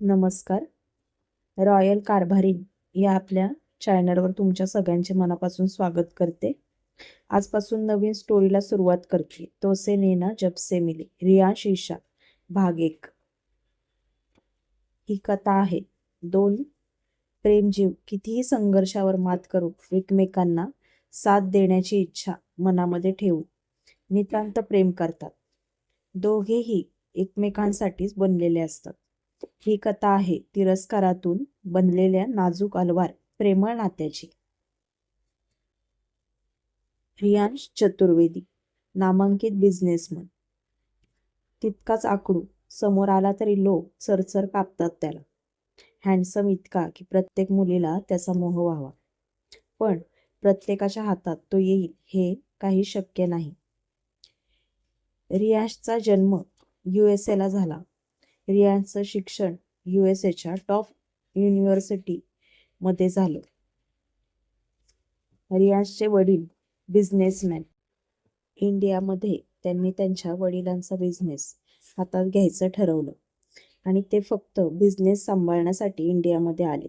नमस्कार. रॉयल कारभारीन या आपल्या चॅनलवर तुमच्या सगळ्यांचे मनापासून स्वागत करते. आजपासून नवीन स्टोरीला सुरुवात करते. तोसे नेना जब से मिले रिया शीर्षा भाग एक. ही कथा आहे. दोन प्रेमजीव कितीही संघर्षावर मात करू एकमेकांना साथ देण्याची इच्छा मनामध्ये ठेवू नितांत प्रेम करतात. दोघेही एकमेकांसाठीच बनलेले असतात. ही कथा आहे तिरस्कारातून बनलेल्या नाजूक अलवार प्रेमळ नात्याची. रियांश चतुर्वेदी नामांकित बिझनेसमन तितकाच आकडू समोर आला तरी लोक चरचर कापतात त्याला. हँडसम इतका की प्रत्येक मुलीला त्याचा मोह व्हावा. पण प्रत्येकाच्या हातात तो येईल हे काही शक्य नाही. रियाशचा जन्म यू एस एला झाला. रियांचं शिक्षण यू एस एच्या टॉप युनिव्हर्सिटीमध्ये झालं. रियांशचे वडील बिझनेसमॅन इंडियामध्ये त्यांनी त्यांच्या वडिलांचा बिझनेस हातात घ्यायचं ठरवलं आणि ते फक्त बिझनेस सांभाळण्यासाठी इंडियामध्ये आले.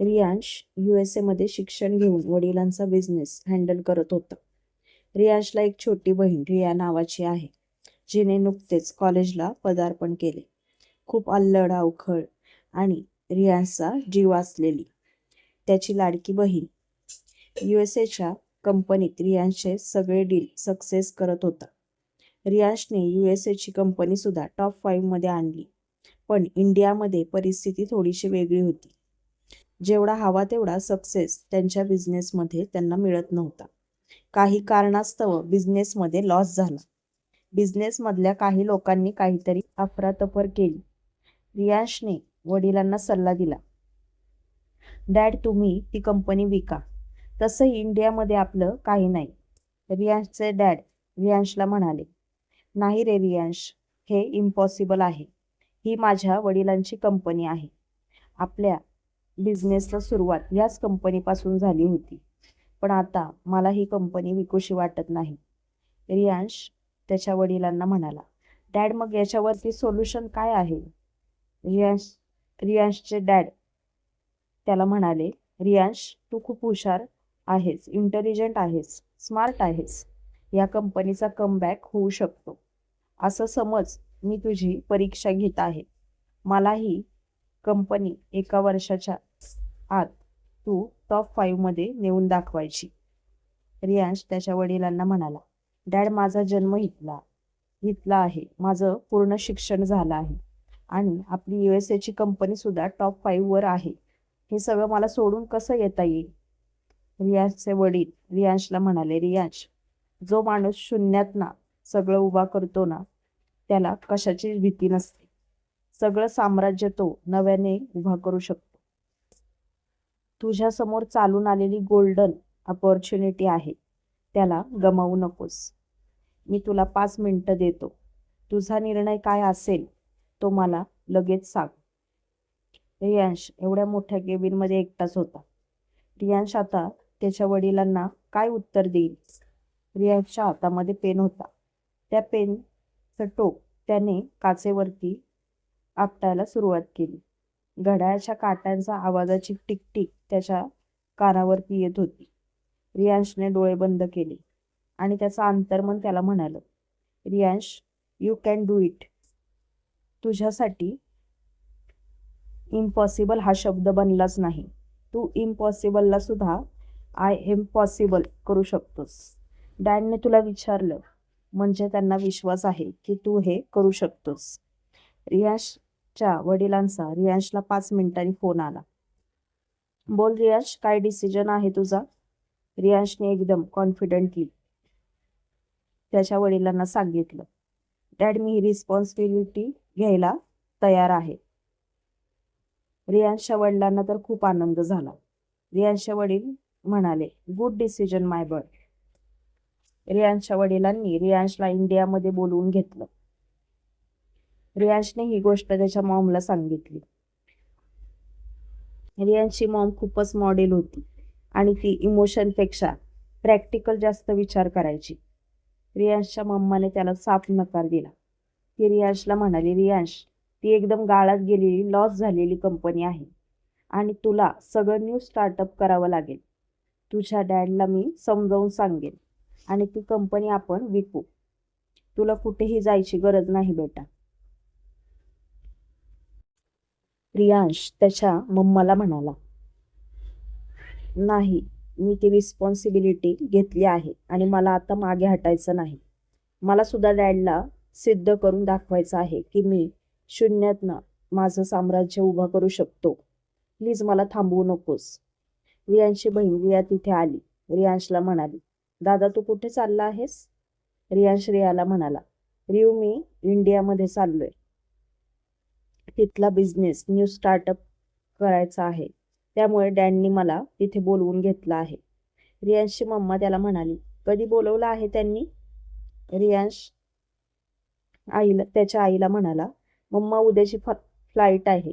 रियांश यू एस एमध्ये शिक्षण घेऊन वडिलांचा बिझनेस हँडल करत होता. रियांशला एक छोटी बहीण रिया नावाची आहे. जिने नुकतेच कॉलेजला पदार्पण केले. खूप अल्लड अवखळ आणि रियाजचा जीव असलेली त्याची लाडकी बहीण. यू एस एच्या कंपनीत रियांशचे सगळे डील सक्सेस करत होता. रियांशने यू एस एची कंपनीसुद्धा टॉप फाईव्हमध्ये आणली. पण इंडियामध्ये परिस्थिती थोडीशी वेगळी होती. जेवढा हवा तेवढा सक्सेस त्यांच्या बिझनेसमध्ये त्यांना मिळत नव्हता. काही कारणास्तव बिझनेसमध्ये लॉस झाला. बिझनेसमधल्या काही लोकांनी काहीतरी अफरातफर केली. रियांशने वडिलांना सल्ला दिला. डॅड तुम्ही ती कंपनी विका. तसंही इंडियामध्ये आपलं काही नाही. रियांशचे डॅड रियांशला म्हणाले नाही रे रियांश हे इम्पॉसिबल आहे. ही माझ्या वडिलांची कंपनी आहे. आपल्या बिझनेसला सुरुवात याच कंपनीपासून झाली होती. पण आता मला ही कंपनी विकूशी वाटत नाही. रियांश त्याच्या वडिलांना म्हणाला डॅड मग याच्यावरती सोल्युशन काय आहे? रियांश रियांशचे डॅड त्याला म्हणाले रियांश तू खूप हुशार आहेस इंटेलिजंट आहेस स्मार्ट आहेस. या कंपनीचा कमबॅक होऊ शकतो. असं समज मी तुझी परीक्षा घेत आहे. मला ही कंपनी एका वर्षाच्या आत तू टॉप फाईव्हमध्ये नेऊन दाखवायची. रियांश त्याच्या वडिलांना म्हणाला डॅड माझा जन्म इथला इथला आहे. माझं पूर्ण शिक्षण झालं आहे. आणि आपली यू एस एची कंपनीसुद्धा टॉप फाईव्हवर आहे. हे सगळं मला सोडून कसं येता येईल? रियांशचे वडील रियांशला म्हणाले रियांश जो माणूस शून्यात ना सगळं उभा करतो ना त्याला कशाची भीती नसते. सगळं साम्राज्य तो नव्याने उभा करू शकतो. तुझ्यासमोर चालून आलेली गोल्डन अपॉर्च्युनिटी आहे. त्याला गमावू नकोस. मी तुला पाच मिनटं देतो. तुझा निर्णय काय असेल तो मला लगेच सांग. रियांश एवढ्या मोठ्या केबिनमध्ये एकटाच होता. रियांश आता त्याच्या वडिलांना काय उत्तर देईल? रियांशच्या हातामध्ये पेन होता. त्या पेनचं टोक त्याने काचेवरती आपटायला सुरुवात केली. घड्याळाच्या काट्यांचा आवाजाची टिकटिक त्याच्या कानावरती येत होती. रियांशने डोळे बंद केले आणि त्याचं अंतर्मन त्याला म्हणालं Riyansh you can do it तुझ्यासाठी इम्पॉसिबल हा शब्द बनलाच नाही. तू इम्पॉसिबलला सुद्धा आय एम पॉसिबल करू शकतोस. डॅडने तुला विचारलं म्हणजे त्यांना विश्वास आहे की तू हे करू शकतोस? रियांशच्या वडिलांचा रियांशला पाच मिनिटांनी फोन आला. बोल रियांश काय डिसिजन आहे तुझा? रियांशने एकदम कॉन्फिडंटली त्याच्या वडिलांना सांगितलं. डॅड मी ही रिस्पॉन्सिबिलिटी घ्यायला तयार आहे. रियांशच्या वडिलांना तर खूप आनंद झाला. रियांशच्या वडील म्हणाले गुड डिसिजन माय बड रियांशच्या वडिलांनी रियांशला इंडियामध्ये बोलवून घेतलं. रियांशने ही गोष्ट त्याच्या मॉमला सांगितली. रियांशची मॉम खूपच मॉडेल होती. आणि ती इमोशनपेक्षा प्रॅक्टिकल जास्त विचार करायची. रियांशच्या मम्माने त्याला साफ नकार दिला. ती रियांशला म्हणाली रियांश ती एकदम गाळात गेलेली लॉस झालेली कंपनी आहे आणि तुला सगळं न्यू स्टार्टअप करावं लागेल. तुझ्या डॅडला मी समजावून सांगेन आणि ती कंपनी आपण विकू. तुला कुठेही जायची गरज नाही बेटा. रियांश त्याच्या मम्माला म्हणाला नाही मी ती रिस्पॉन्सिबिलिटी घेतली आहे आणि मला आता मागे हटायचं नाही. मला सुद्धा डॅडला सिद्ध करून दाखवायचं आहे की मी शून्यातनं माझं साम्राज्य उभं करू शकतो. प्लीज मला थांबवू नकोस. रियांशची बहीण रिया तिथे आली. रियांशला म्हणाली दादा तू कुठे चालला आहेस? रियांश रियाला म्हणाला रियू मी इंडियामध्ये चाललोय. तिथला बिझनेस न्यू स्टार्टअप करायचा आहे. त्यामुळे डॅननी मला तिथे बोलवून घेतलं आहे. रियांशची मम्मा त्याला म्हणाली कधी बोलवलं आहे त्यांनी? रियांश आईला त्याच्या आईला म्हणाला मम्मा उद्याची फ फ्लाईट आहे.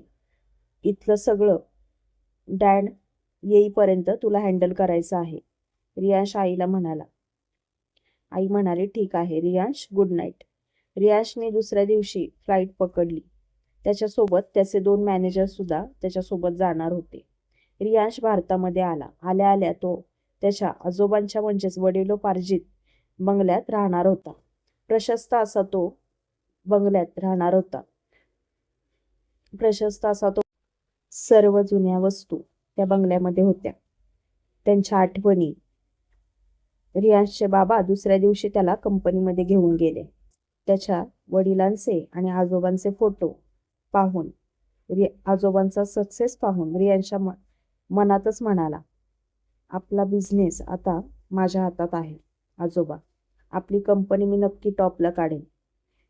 इथलं सगळं डॅड येईपर्यंत तुला हँडल करायचं आहे. रियांश आईला म्हणाला. आई म्हणाली ठीक आहे रियांश गुड नाईट रियांशने दुसऱ्या दिवशी फ्लाईट पकडली. त्याच्यासोबत त्याचे दोन मॅनेजर सुद्धा त्याच्यासोबत जाणार होते. रियांश भारतामध्ये आला. आल्या आल्या तो त्याच्या आजोबांच्या म्हणजेच वडिलोपार्जित बंगल्यात राहणार होता. प्रशस्त असा तो बंगल्यात राहणार होता. प्रशस्त असा तो सर्व जुन्या वस्तू त्या बंगल्यामध्ये होत्या. त्यांच्या आठवणी रियांशचे बाबा दुसऱ्या दिवशी त्याला कंपनीमध्ये घेऊन गेले. त्याच्या वडिलांचे आणि आजोबांचे फोटो पाहून रि आजोबांचा सक्सेस पाहून रियांशच्या मनातच म्हणाला आपला बिझनेस आता माझ्या हातात आहे आजोबा. आपली कंपनी मी नक्की टॉपला काढेन.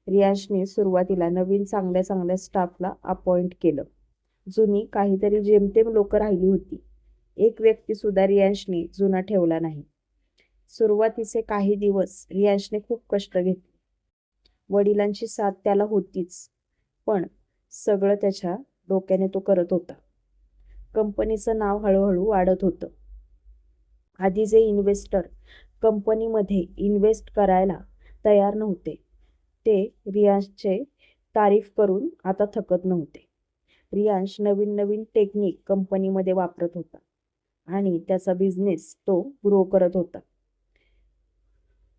रियांशने सुरुवातीला नवीन चांगल्या चांगल्या स्टाफला अपॉइंट केलं. जुनी काहीतरी जेमतेम लोक राहिली होती. एक व्यक्ती सुद्धा रियांशने जुना ठेवला नाही. सुरुवातीचे काही दिवस रियांशने खूप कष्ट घेतले. वडिलांची साथ त्याला होतीच पण सगळं त्याच्या डोक्याने तो करत होता. कंपनीचं नाव हळूहळू वाढत होतं. आधी जे इन्व्हेस्टर कंपनीमध्ये इन्व्हेस्ट करायला तयार नव्हते ते रियांशचे तारीफ करून आता थकत नव्हते. रियांश नवीन नवीन टेक्निक कंपनीमध्ये वापरत होता आणि त्याचा बिझनेस तो ग्रो करत होता.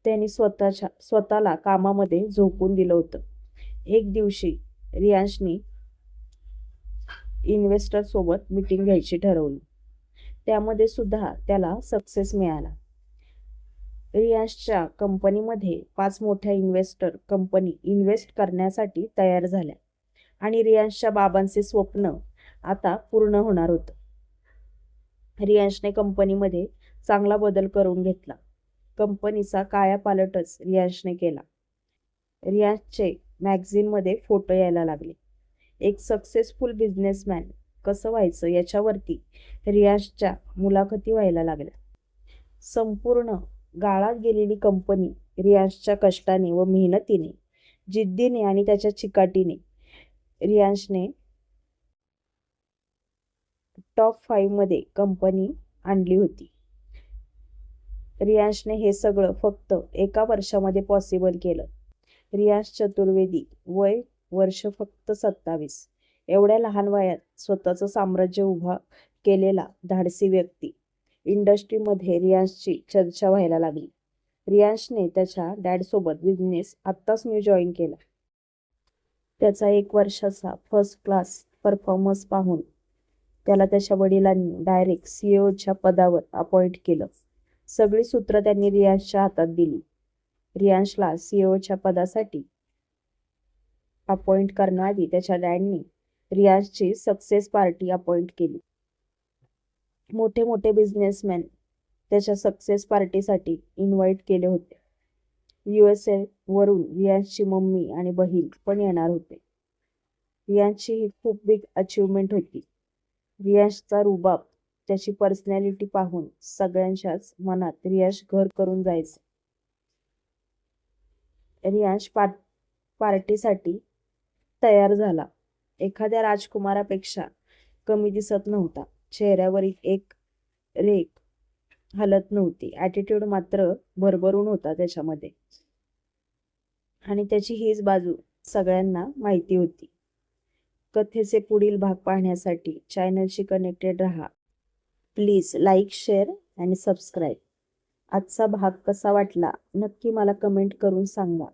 त्याने स्वतःच्या स्वतःला कामामध्ये झोकून दिलं होतं. एक दिवशी रियांशनी इन्व्हेस्टरसोबत मिटिंग मीटिंग घ्यायची ठरवली. त्यामध्ये सुद्धा त्याला सक्सेस मिळाला. रियांशच्या कंपनीमध्ये पाच मोठ्या इन्व्हेस्टर कंपनी इन्व्हेस्ट करण्यासाठी तयार झाल्या. आणि रियांशच्या बाबांचे स्वप्न आता पूर्ण होणार होतं. रियांशने कंपनीमध्ये चांगला बदल करून घेतला. कंपनीचा कायापालटच रियांशने केला. रियांशचे मॅगझिनमध्ये फोटो यायला लागले. एक सक्सेसफुल बिझनेसमॅन कसं व्हायचं याच्यावरती रियाजच्या मुलाखती व्हायला लागल्या. संपूर्ण गाळात गेलेली कंपनी रियांशच्या कष्टाने व मेहनतीने जिद्दीने आणि त्याच्या चिकाटीने रियांशने टॉप फाईव्हमध्ये कंपनी आणली होती. रियांशने हे सगळं फक्त एका वर्षामध्ये पॉसिबल केलं. रियांश चतुर्वेदी वय वर्ष फक्त सत्तावीस. एवढ्या लहान वयात स्वतःचं साम्राज्य उभा केलेला धाडसी व्यक्ती इंडस्ट्रीमध्ये रियांशची चर्चा व्हायला लागली. रियांशने त्याच्या डॅडसोबत बिझनेस आत्ताच न्यू जॉईन केला. त्याचा एक वर्षाचा फर्स्ट क्लास परफॉर्मन्स पाहून त्याला त्याच्या वडिलांनी डायरेक्ट सीईओच्या पदावर अपॉइंट केलं. सगळी सूत्र त्यांनी रियांशच्या हातात दिली. रियांशला सीईओच्या पदासाठी अपॉइंट करण्याआधी त्याच्या डॅडनी रियाजची सक्सेस पार्टी अपॉइंट केली. मोठे मोठे बिझनेसमॅन त्याच्या सक्सेस पार्टीसाठी इन्व्हाइट केले होते. यू एस ए वरून मम्मी आणि बहीण पण येणार होते. रियाजची ही खूप बिग अचिव्हमेंट होती. रियाजचा रुबाब त्याची पर्सनॅलिटी पाहून सगळ्यांच्याच मनात रियाज घर करून जायचं. रियाज पार्ट पार्टीसाठी तयार झाला. एखाद्या राजकुमारापेक्षा कमी दिसत नव्हता. चेहऱ्यावरील एक रेख हलत नव्हती. ॲटिट्यूड मात्र भरभरून होता त्याच्यामध्ये. आणि त्याची हीच बाजू सगळ्यांना माहिती होती. कथेचे पुढील भाग पाहण्यासाठी चॅनलशी कनेक्टेड राहा. प्लीज लाईक शेअर आणि सबस्क्राईब आजचा भाग कसा वाटला? नक्की मला कमेंट करून सांगा.